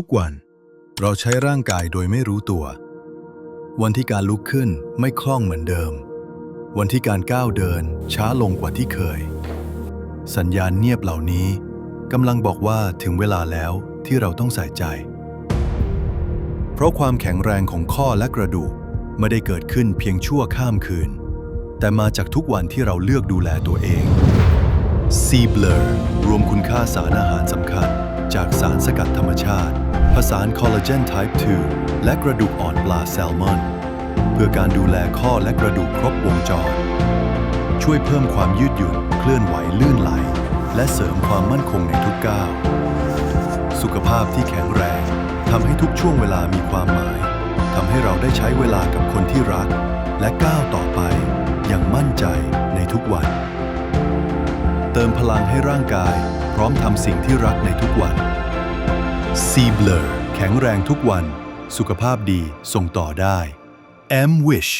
ทุกวัน เราใช้ร่างกายโดยไม่รู้ตัว วันที่การลุกขึ้นไม่คล่องเหมือนเดิม วันที่การก้าวเดินช้าลงกว่าที่เคย สัญญาณเงียบเหล่านี้กำลังบอกว่าถึงเวลาแล้วที่เราต้องใส่ใจ เพราะความแข็งแรงของข้อและกระดูกไม่ได้เกิดขึ้นเพียงชั่วข้ามคืน แต่มาจากทุกวันที่เราเลือกดูแลตัวเอง c b l u r รวมคุณค่าสารอาหารสำคัญ จากสารสกัดธรรมชาติ ผสานคอลลาเจน type 2 และกระดูกอ่อนปลาแซลมอน เพื่อการดูแลข้อและกระดูกครบวงจร ช่วยเพิ่มความยืดหยุ่น เคลื่อนไหวลื่นไหล และเสริมความมั่นคงในทุกก้าว สุขภาพที่แข็งแรงทำให้ทุกช่วงเวลามีความหมายทำให้เราได้ใช้เวลากับคนที่รัก และก้าวต่อไป อย่างมั่นใจในทุกวัน เติมพลังให้ร่างกาย พร้อมทำสิ่งที่รักในทุกวัน ซีเบิลแข็งแรงทุกวัน สุขภาพดีส่งต่อได้ M Wish